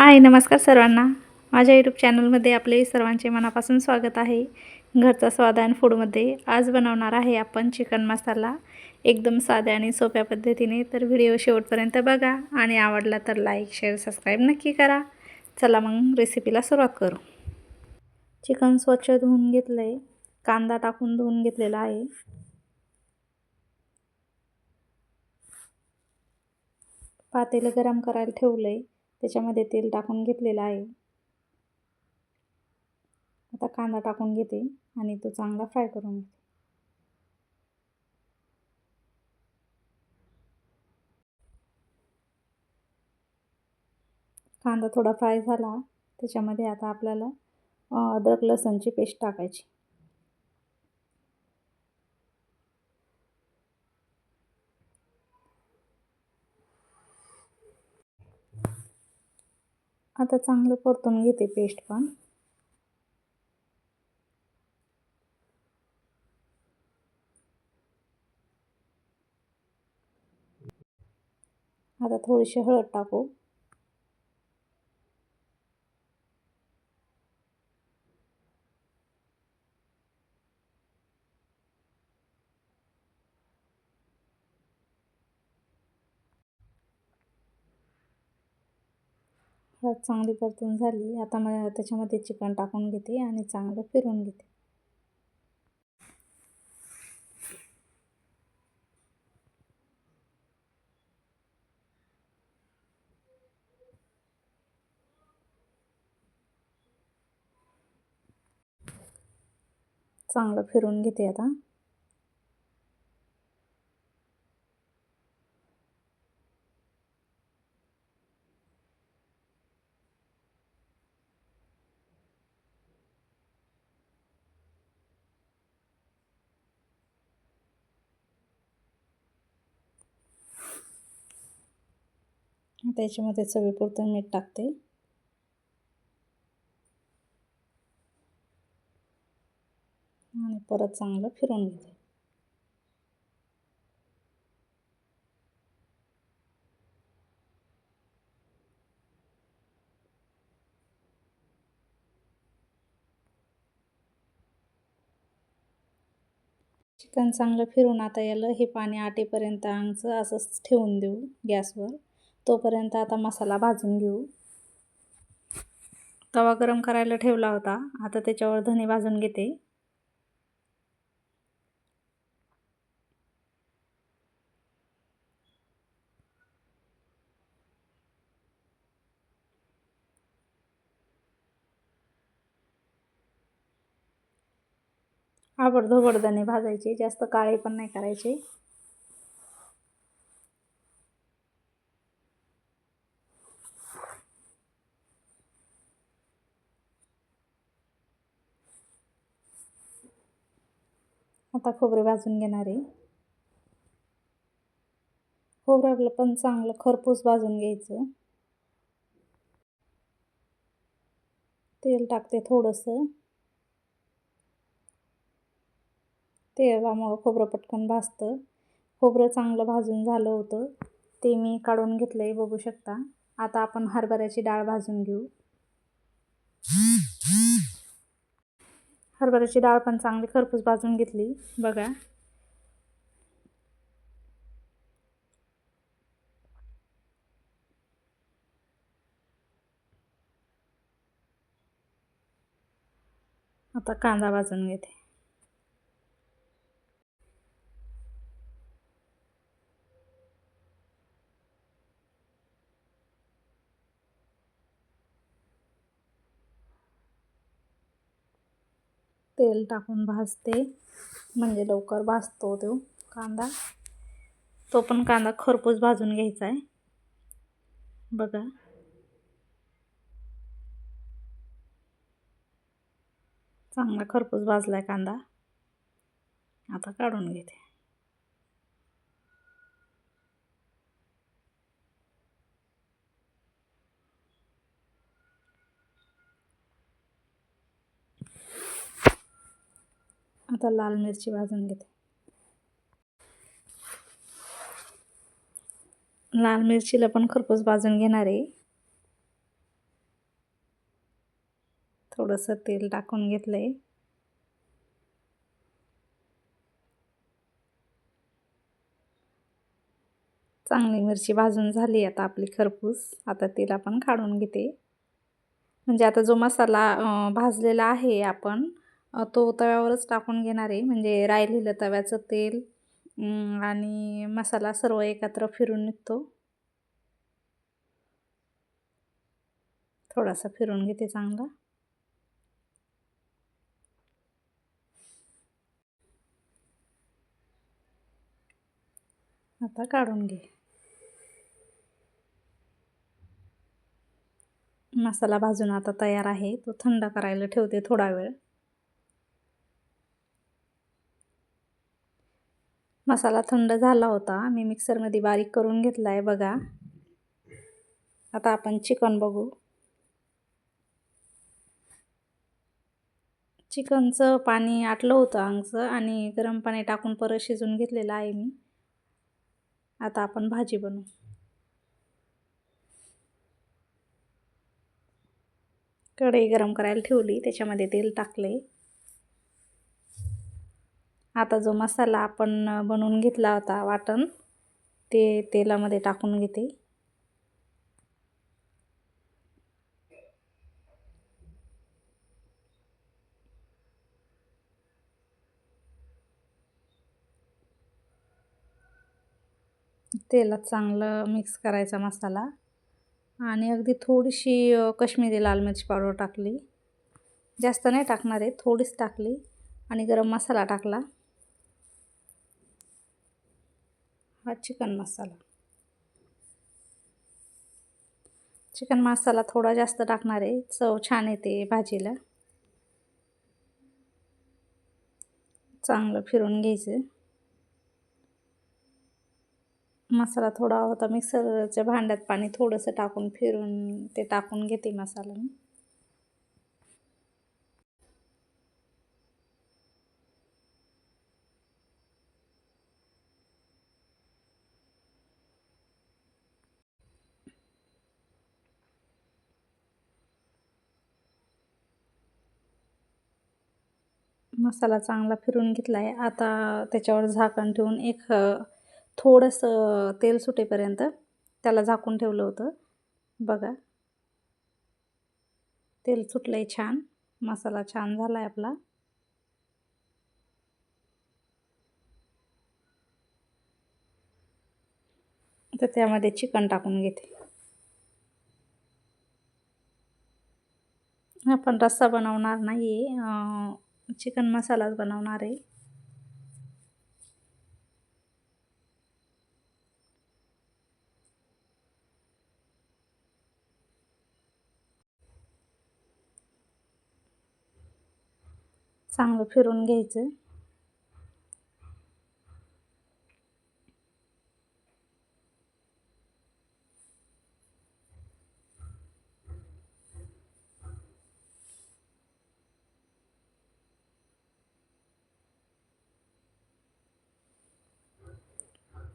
हाय नमस्कार सर्वांना. माझ्या यूट्यूब चॅनलमध्ये आपले सर्वांचे मनापासून स्वागत आहे. घरचा स्वाद आणि फूडमध्ये आज बनवणार आहे आपण चिकन मसाला एकदम साध्या आणि सोप्या पद्धतीने. तर व्हिडिओ शेवटपर्यंत बघा. आणि आवडला तर लाईक शेअर सबस्क्राईब नक्की करा. चला मग रेसिपीला सुरुवात करू. चिकन स्वच्छ धुवून घेतलं आहे कांदा टाकून धुवून घेतलेला आहे. पातेलं गरम करायला ठेवलं आहे त्याच्यामध्ये तेल टाकून घेतलेलं आहे. आता कांदा टाकून घेते आणि तो चांगला फ्राय करून घेते. कांदा थोडा फ्राय झाला. त्याच्यामध्ये आता आपल्याला अद्रक लसणची पेस्ट टाकायची. आता चांगलं परतून घेते पेस्ट पण. आता थोडीशी हळद टाकू. हळद चांगली परतून झाली. आता मग त्याच्यामध्ये चिकन टाकून घेते आणि चांगलं फिरून घेते. चांगलं फिरून घेते आता. त्याच्यामध्ये चवीपुरतं मीठ टाकते. आणि परत चांगलं फिरून घेते. चिकन चांगलं फिरून आता याला हे पाणी आटेपर्यंत आमचं असंच ठेवून देऊ गॅसवर. तोपर्यंत आता मसाला भाजून घेऊ. तवा गरम करायला ठेवला होता. आता त्याच्यावर धने भाजून घेते. आबडधोबड धने भाजायचे. जास्त काळे पण नाही करायचे. आता खोबरे भाजून घेणार आहे. खोबरं पण चांगलं खरपूस भाजून घ्यायचं. तेल टाकते थोडंसं. तेलामुळं खोबरं पटकन भाजतं. खोबरं चांगलं भाजून झालं होतं. ते मी काढून घेतलं आहे बघू शकता. आता आपण हरभऱ्याची डाळ भाजून घेऊ. हरभऱ्याची डाळ पण चांगली खरपूस भाजून घेतली. बघा. आता कांदा भाजून घेते. तेल टाकून भाजते. म्हणजे लवकर भाजतो तो कांदा. तो पण कांदा खरपूस भाजून घ्यायचा आहे. बघा. चांगला खरपूस भाजला आहे कांदा. आता काढून घेते. आता लाल मिरची भाजून घेते. लाल मिरचीला पण खरपूस भाजून घेणार आहे. थोडंसं तेल टाकून घेतलं आहे चांगली मिरची भाजून झाली आता आपली खरपूस. आता तेल आपण काढून घेते. म्हणजे आता जो मसाला भाजलेला आहे आपण तो तव्यावरच टाकून घेणार आहे. म्हणजे राहिलेलं तव्याचं तेल आणि मसाला सर्व एकत्र फिरून निघतो. थोडासा फिरून घेते चांगला. आता काढून घे. मसाला भाजून आता तयार आहे. तो थंड करायला ठेवते थोडा वेळ. मसाला थंड झाला होता. मी मिक्सरमध्ये बारीक करून घेतला आहे बघा. आता आपण चिकन बघू. चिकनचं पाणी आटलं होतं आमचं आणि गरम पाणी टाकून परत शिजून घेतलेलं आहे मी. आता आपण भाजी बनवू. कढई गरम करायला ठेवली त्याच्यामध्ये तेल टाकले आता जो मसाला आपण बनवून घेतला होता वाटण ते तेलामध्ये टाकून घेते. तेलात चांगलं मिक्स करायचा मसाला आणि अगदी थोडीशी कश्मीरी लाल मिरची पावडर टाकली. जास्त नाही टाकणार आहे थोडीच टाकली आणि गरम मसाला टाकला. हा चिकन मसाला. चिकन मसाला थोडा जास्त टाकणार आहे. चव छान येते भाजीला. चांगलं फिरून घ्यायचं. मसाला थोडा होता मिक्सरच्या भांड्यात पाणी थोडंसं टाकून फिरून ते टाकून घेते मसाला मी. मसाला चांगला फिरून घेतला आहे आता त्याच्यावर झाकण ठेवून एक थोडंसं तेल सुटेपर्यंत त्याला झाकून ठेवलं होतं. बघा. तेल सुटलं आहे छान. मसाला छान झाला आहे आपला. तर त्यामध्ये चिकन टाकून घेते. आपण रस्सा बनवणार नाही चिकन मसालाच बनवणार आहे. चांगलं फिरून घ्यायचं.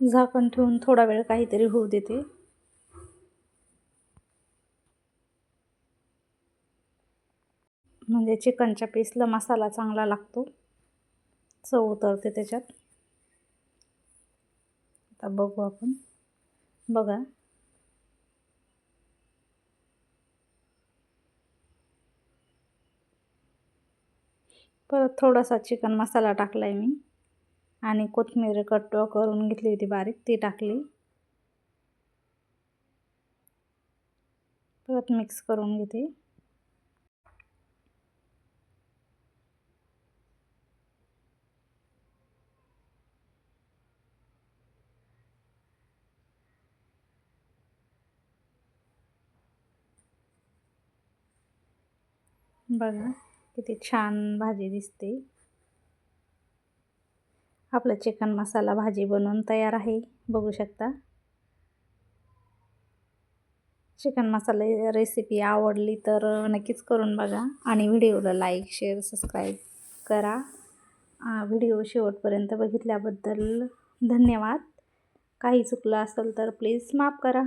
झाकण ठेवून थोडा वेळ काहीतरी होऊ देते. म्हणजे चिकनच्या पीसला मसाला चांगला लागतो. चव उतरते त्याच्यात. आता बघू आपण. बघा. परत थोडासा चिकन मसाला टाकला आहे मी. आणि कोथिंबीर कट करून घेतली होती बारीक ती टाकली. परत मिक्स करून घेते. बघा किती छान भाजी दिसते. आपलं चिकन मसाला भाजी बनवून तयार आहे. बघू शकता. चिकन मसाला रेसिपी आवडली तर नक्कीच करून बघा आणि व्हिडिओला लाईक शेअर सबस्क्राईब करा. व्हिडिओ शेवटपर्यंत बघितल्याबद्दल धन्यवाद. काही चुकलं असेल तर प्लीज माफ करा.